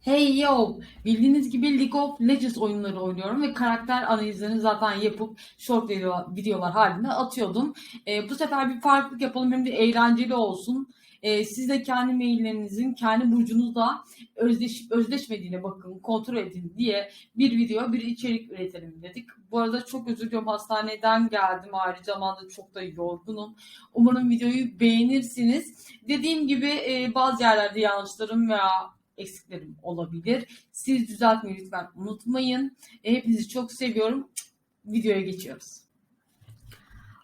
Hey yo! Bildiğiniz gibi League of Legends oyunları oynuyorum ve karakter analizlerini zaten yapıp short video, videolar halinde atıyordum. Ee, bu sefer bir farklılık yapalım hem de eğlenceli olsun. Ee, siz de kendi maillerinizin kendi burcunuzla özdeş, özdeşmediğine bakın, kontrol edin diye bir video, bir içerik üretelim dedik. Bu arada çok özür diliyorum hastaneden geldim. Ayrıca zamanda çok da yorgunum. Umarım videoyu beğenirsiniz. Dediğim gibi e, bazı yerlerde yanlışlarım veya eksiklerim olabilir. Siz düzeltmeyi lütfen unutmayın. E, hepinizi çok seviyorum. Videoya geçiyoruz.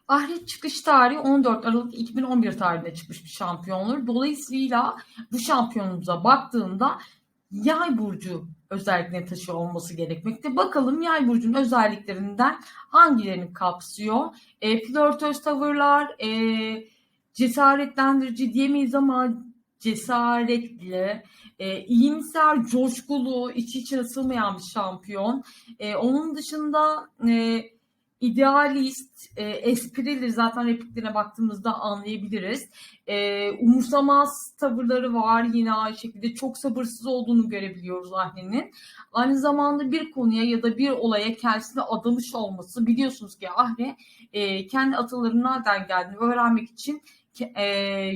Ahiret çıkış tarihi 14 Aralık 2011 tarihinde çıkmış bir şampiyonluğu. Dolayısıyla bu şampiyonumuza baktığımda yay burcu özelliklerini taşıyor olması gerekmekte. Bakalım yay burcunun özelliklerinden hangilerini kapsıyor? E, flörtöz tavırlar, e, cesaretlendirici diyemeyiz ama cesaretli, e, iyimser, coşkulu, içi içine sığmayan bir şampiyon. E, onun dışında e, idealist, e, esprili zaten repliklerine baktığımızda anlayabiliriz. E, umursamaz tavırları var yine aynı şekilde çok sabırsız olduğunu görebiliyoruz Ahne'nin. Aynı zamanda bir konuya ya da bir olaya kendisine adamış olması biliyorsunuz ki Ahne e, kendi atalarının nereden geldiğini öğrenmek için e,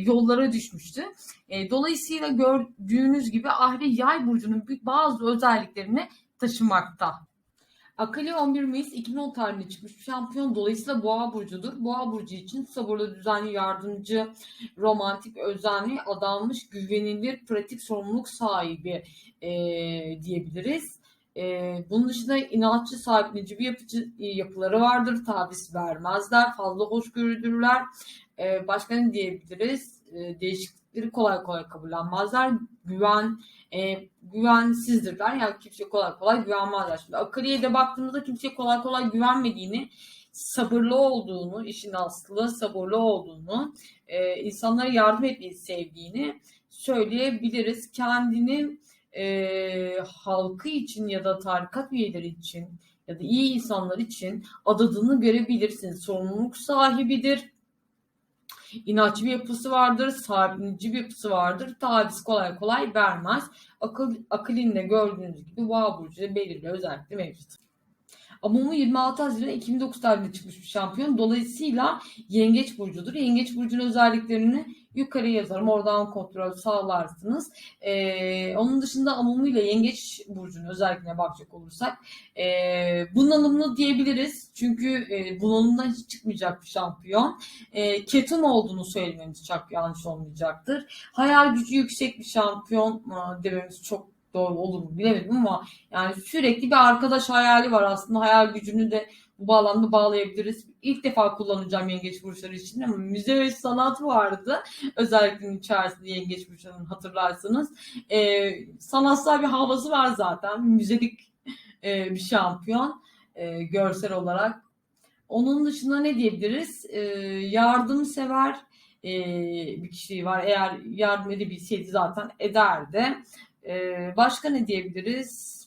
yollara düşmüştü. E, dolayısıyla gördüğünüz gibi Ahri Yay burcunun bazı özelliklerini taşımakta. Akali 11 Mayıs 2010 tarihinde çıkmış şampiyon. Dolayısıyla Boğa burcudur. Boğa burcu için sabırlı, düzenli, yardımcı, romantik, özenli, adanmış, güvenilir, pratik, sorumluluk sahibi e, diyebiliriz. E, bunun dışında inatçı, sahipleyici bir yapıcı, yapıları vardır. Taviz vermezler, fazla hoşgörüdürler. E, başka ne diyebiliriz? E, değişiklikleri kolay kolay kabullenmezler. Güven, e, güvensizdirler. Yani kimseye kolay kolay güvenmezler. Şimdi Akari'ye de baktığımızda kimseye kolay kolay güvenmediğini, sabırlı olduğunu, işin aslı sabırlı olduğunu, e, insanlara yardım etmeyi sevdiğini söyleyebiliriz. Kendini e, halkı için ya da tarikat üyeleri için ya da iyi insanlar için adadığını görebilirsiniz. Sorumluluk sahibidir inatçı bir yapısı vardır, sahiplenici bir yapısı vardır. Taviz kolay kolay vermez. Akıl, akılinde gördüğünüz gibi boğa burcu belirli özellikle mevcut. Amumu 26 Haziran 2009 tarihinde çıkmış bir şampiyon. Dolayısıyla Yengeç Burcu'dur. Yengeç Burcu'nun özelliklerini yukarı yazarım. Oradan kontrol sağlarsınız. Ee, onun dışında Amumu ile Yengeç Burcu'nun özelliklerine bakacak olursak e, bunalımlı diyebiliriz. Çünkü e, bunalımdan hiç çıkmayacak bir şampiyon. E, ketum olduğunu söylememiz çok yanlış olmayacaktır. Hayal gücü yüksek bir şampiyon dememiz çok doğru olur mu bilemedim ama yani sürekli bir arkadaş hayali var aslında hayal gücünü de bu bağlamda bağlayabiliriz. İlk defa kullanacağım yengeç burçları için ama müze ve sanat vardı. Özellikle içerisinde yengeç burçlarının hatırlarsanız. Ee, sanatsal bir havası var zaten. Müzelik e, bir şampiyon e, görsel olarak. Onun dışında ne diyebiliriz? E, yardımsever e, bir kişiliği var. Eğer yardım edebilseydi zaten ederdi. Ee, başka ne diyebiliriz?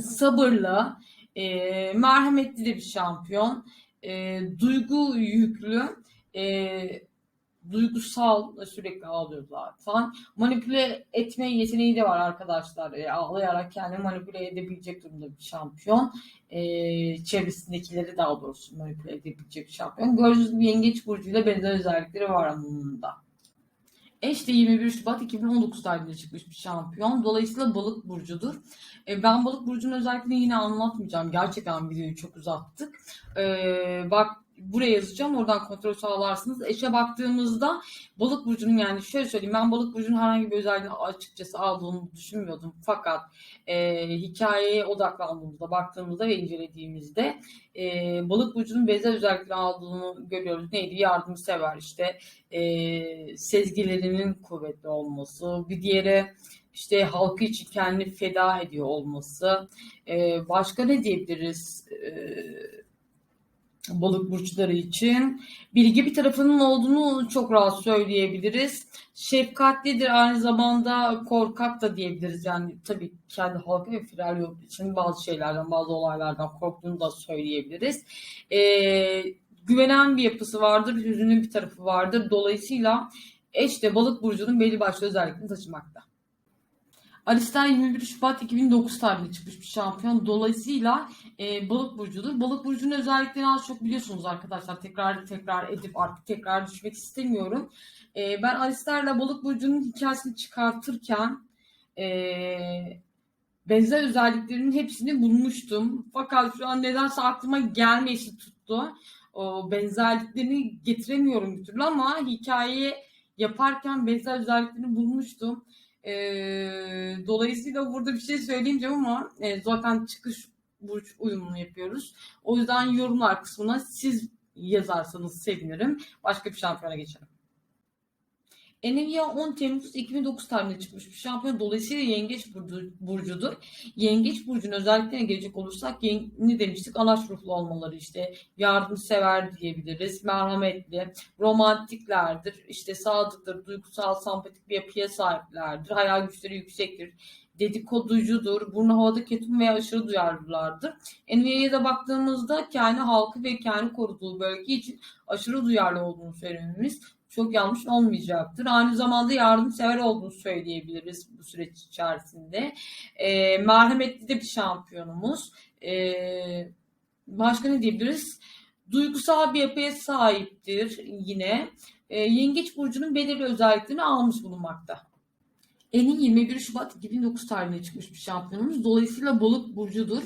Sabırlı, e, merhametli de bir şampiyon. E, duygu yüklü, e, duygusal sürekli ağlıyor zaten. Manipüle etme yeteneği de var arkadaşlar. E, ağlayarak kendini manipüle edebilecek durumda bir şampiyon. E, çevresindekileri daha doğrusu manipüle edebilecek bir şampiyon. Gördüğünüz gibi yengeç burcuyla benzer özellikleri var onun da. Eş de 21 Şubat 2019 tarihinde çıkmış bir şampiyon. Dolayısıyla balık burcudur. E, ben balık burcunun özelliklerini yine anlatmayacağım. Gerçekten videoyu çok uzattık. E, bak buraya yazacağım. Oradan kontrol sağlarsınız. Eşe baktığımızda balık burcunun yani şöyle söyleyeyim ben balık burcunun herhangi bir özelliğini açıkçası aldığını düşünmüyordum. Fakat e, hikayeye odaklandığımızda, baktığımızda ve incelediğimizde e, balık burcunun benzer özelliklerini aldığını görüyoruz. Neydi? Yardımsever işte e, sezgilerinin kuvvetli olması. Bir diğeri işte halkı için kendini feda ediyor olması. E, başka ne diyebiliriz? Eee balık burçları için. Bilgi bir tarafının olduğunu çok rahat söyleyebiliriz. Şefkatlidir aynı zamanda korkak da diyebiliriz. Yani tabii kendi halkı ve firar yok için bazı şeylerden bazı olaylardan korktuğunu da söyleyebiliriz. Ee, güvenen bir yapısı vardır. Hüzünlü bir tarafı vardır. Dolayısıyla eş de balık burcunun belli başlı özelliklerini taşımakta. Alistar 21 Şubat 2009 tarihinde çıkmış bir şampiyon. Dolayısıyla e, balık burcudur. Balık burcunun özelliklerini az çok biliyorsunuz arkadaşlar. Tekrar tekrar edip artık tekrar düşmek istemiyorum. E, ben Alistar'la balık burcunun hikayesini çıkartırken e, benzer özelliklerinin hepsini bulmuştum. Fakat şu an nedense aklıma gelmeyesi tuttu. O benzerliklerini getiremiyorum bir türlü ama hikayeyi yaparken benzer özelliklerini bulmuştum. E, dolayısıyla burada bir şey söyleyemeyeceğim ama e, zaten çıkış burç uyumunu yapıyoruz. O yüzden yorumlar kısmına siz yazarsanız sevinirim. Başka bir şampiyona geçelim. Enevia 10 Temmuz 2009 tarihinde çıkmış bir şampiyon. Dolayısıyla Yengeç burcu, burcudur. Yengeç burcunun özelliklerine gelecek olursak ne demiştik? Anaç ruhlu olmaları işte yardımsever diyebiliriz. Merhametli, romantiklerdir. işte sadıktır, duygusal, sempatik bir yapıya sahiplerdir. Hayal güçleri yüksektir dedikoducudur, burnu havada ketum veya aşırı duyarlılardır. Envia'ya da baktığımızda kendi halkı ve kendi koruduğu bölge için aşırı duyarlı olduğunu söylememiz çok yanlış olmayacaktır. Aynı zamanda yardımsever olduğunu söyleyebiliriz bu süreç içerisinde. E, merhametli de bir şampiyonumuz. E, başka ne diyebiliriz? Duygusal bir yapıya sahiptir yine. E, Yengeç Burcu'nun belirli özelliklerini almış bulunmakta. Eni 21 Şubat 2009 tarihinde çıkmış bir şampiyonumuz. Dolayısıyla balık burcudur.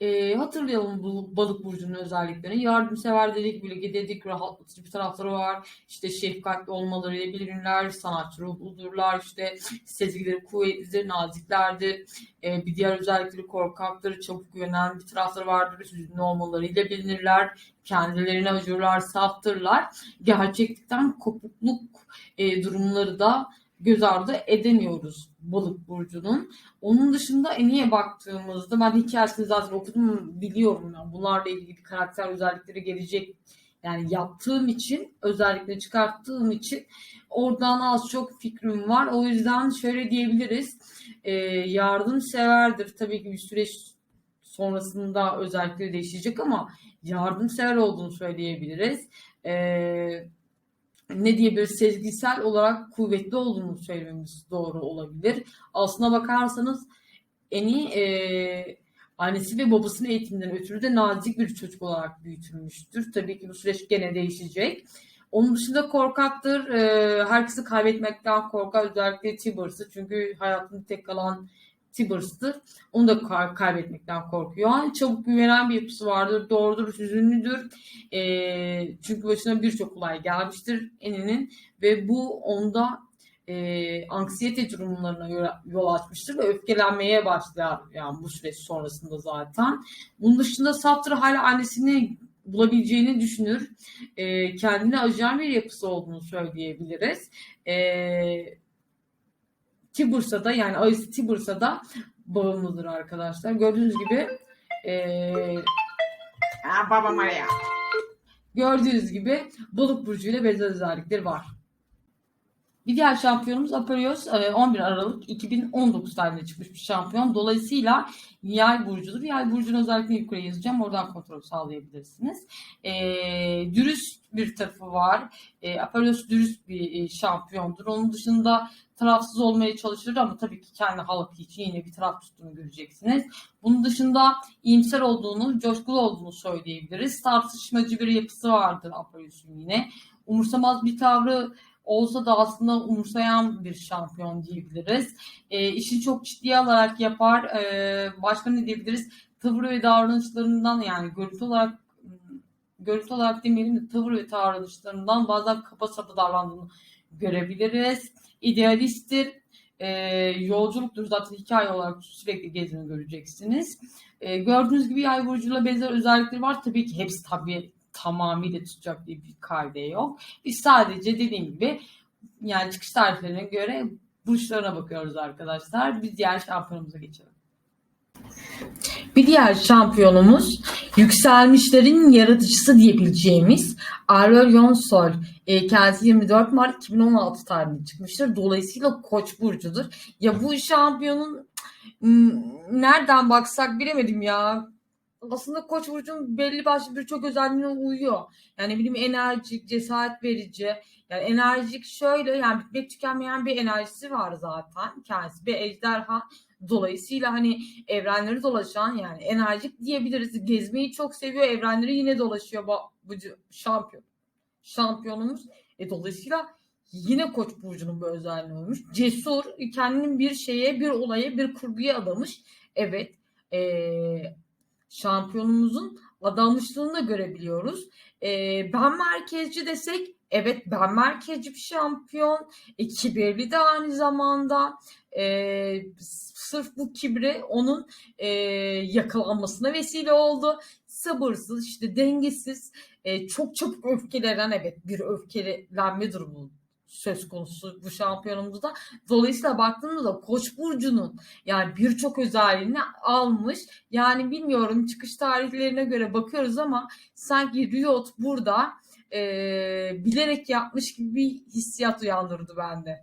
E, hatırlayalım bu balık burcunun özelliklerini. Yardımsever dedik, bilgi dedik, rahatlatıcı bir tarafları var. İşte şefkatli olmalarıyla bilinirler, sanatçı ruhludurlar, işte sezgileri kuvvetlidir, naziklerdir. E, bir diğer özellikleri korkaktır, çabuk güvenen bir tarafları vardır, hüzünlü olmalarıyla bilinirler. Kendilerine acırlar, saftırlar. Gerçeklikten kopukluk e, durumları da göz ardı edemiyoruz balık burcunun. Onun dışında Eni'ye baktığımızda ben hikayesini zaten okudum biliyorum. Yani bunlarla ilgili karakter özellikleri gelecek. Yani yaptığım için özellikle çıkarttığım için oradan az çok fikrim var. O yüzden şöyle diyebiliriz. E, yardımseverdir. Tabii ki bir süreç sonrasında özellikleri değişecek ama yardımsever olduğunu söyleyebiliriz. Eee ne diyebiliriz sezgisel olarak kuvvetli olduğunu söylememiz doğru olabilir. Aslına bakarsanız en iyi e, annesi ve babasının eğitiminden ötürü de nazik bir çocuk olarak büyütülmüştür. Tabii ki bu süreç gene değişecek. Onun dışında korkaktır. E, herkesi kaybetmekten korkar. Özellikle Tibers'ı. Çünkü hayatında tek kalan Tibers'tır. Onu da kaybetmekten korkuyor. Çabuk güvenen bir yapısı vardır. Doğrudur, hüzünlüdür. E, çünkü başına birçok olay gelmiştir Eni'nin ve bu onda e, anksiyete durumlarına yol açmıştır ve öfkelenmeye başlar yani bu süreç sonrasında zaten. Bunun dışında Safter hala annesini bulabileceğini düşünür. E, kendine acıyan bir yapısı olduğunu söyleyebiliriz. E, Tibursa'da yani ayısı Tibursa'da bağımlıdır arkadaşlar. Gördüğünüz gibi ee, babam araya. Gördüğünüz gibi balık burcuyla benzer özellikleri var. Bir diğer şampiyonumuz Aperios 11 Aralık 2019 tarihinde çıkmış bir şampiyon. Dolayısıyla yay burcudur. Yay burcunun özellikle yukarı yazacağım. Oradan kontrol sağlayabilirsiniz. E, dürüst bir tarafı var. E, Aperios dürüst bir e, şampiyondur. Onun dışında tarafsız olmaya çalışır ama tabii ki kendi halkı için yine bir taraf tuttuğunu göreceksiniz. Bunun dışında iyimser olduğunu, coşkulu olduğunu söyleyebiliriz. Tartışmacı bir yapısı vardır Aperios'un yine. Umursamaz bir tavrı olsa da aslında umursayan bir şampiyon diyebiliriz. E, işini çok ciddiye alarak yapar. E, başka ne diyebiliriz? Tavır ve davranışlarından yani görüntü olarak görüntü olarak demeyelim de tavır ve davranışlarından bazen kaba saba davrandığını görebiliriz. İdealisttir. E, yolculuktur zaten hikaye olarak sürekli gezini göreceksiniz. E, gördüğünüz gibi yay burcuyla benzer özellikleri var. Tabii ki hepsi tabii tamamıyla tutacak diye bir kaide yok. Biz sadece dediğim gibi yani çıkış tarihlerine göre burçlarına bakıyoruz arkadaşlar. Biz diğer şampiyonumuza geçelim. Bir diğer şampiyonumuz yükselmişlerin yaratıcısı diyebileceğimiz Aurelion Sol. E, kendisi 24 Mart 2016 tarihinde çıkmıştır. Dolayısıyla Koç burcudur. Ya bu şampiyonun nereden baksak bilemedim ya aslında Koç burcunun belli başlı birçok özelliğine uyuyor. Yani bilim enerjik, cesaret verici. Yani enerjik şöyle yani bitmek tükenmeyen bir enerjisi var zaten. Kendisi bir ejderha. Dolayısıyla hani evrenleri dolaşan yani enerjik diyebiliriz. Gezmeyi çok seviyor. Evrenleri yine dolaşıyor bu, şampiyon. Şampiyonumuz. E, dolayısıyla yine Koç burcunun bu özelliği olmuş. Cesur, kendini bir şeye, bir olaya, bir kurguya adamış. Evet. E, şampiyonumuzun adanmışlığını da görebiliyoruz. E, ben merkezci desek evet ben merkezci bir şampiyon. E, kibirli de aynı zamanda. E, sırf bu kibri onun e, yakalanmasına vesile oldu. Sabırsız, işte dengesiz, e, çok çabuk öfkelenen evet bir öfkelenme durumu söz konusu bu şampiyonumuzda. Dolayısıyla baktığımızda Koç burcunun yani birçok özelliğini almış. Yani bilmiyorum çıkış tarihlerine göre bakıyoruz ama sanki Riot burada e, bilerek yapmış gibi bir hissiyat uyandırdı bende.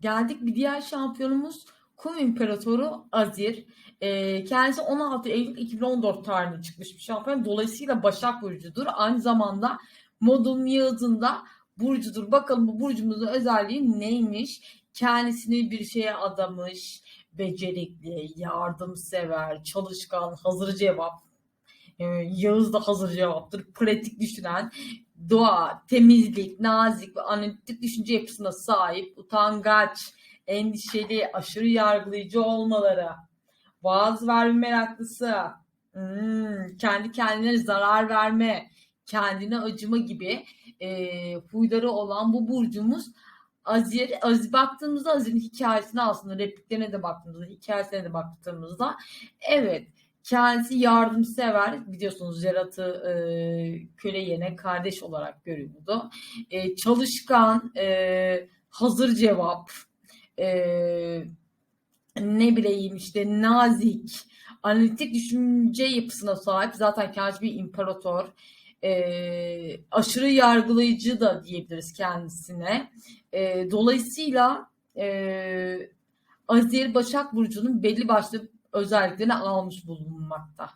Geldik bir diğer şampiyonumuz Kum İmparatoru Azir. E, kendisi 16 Eylül 2014 tarihinde çıkmış bir şampiyon. Dolayısıyla Başak Burcu'dur. Aynı zamanda modun yağızında burcudur. Bakalım bu burcumuzun özelliği neymiş? Kendisini bir şeye adamış, becerikli, yardımsever, çalışkan, hazır cevap. Ee, Yağız da hazır cevaptır. Pratik düşünen, doğa, temizlik, nazik ve analitik düşünce yapısına sahip, utangaç, endişeli, aşırı yargılayıcı olmaları, vaaz verme meraklısı, hmm, kendi kendine zarar verme, kendine acıma gibi e, huyları olan bu burcumuz Azir, Azir baktığımızda Azir'in hikayesine aslında repliklerine de baktığımızda, hikayesine de baktığımızda evet kendisi yardımsever biliyorsunuz Zerat'ı e, köle yerine kardeş olarak görüyordu. E, çalışkan, e, hazır cevap, e, ne bileyim işte nazik, analitik düşünce yapısına sahip zaten kendisi bir imparator e, aşırı yargılayıcı da diyebiliriz kendisine. E, dolayısıyla e, Azir Başak Burcu'nun belli başlı özelliklerini almış bulunmakta.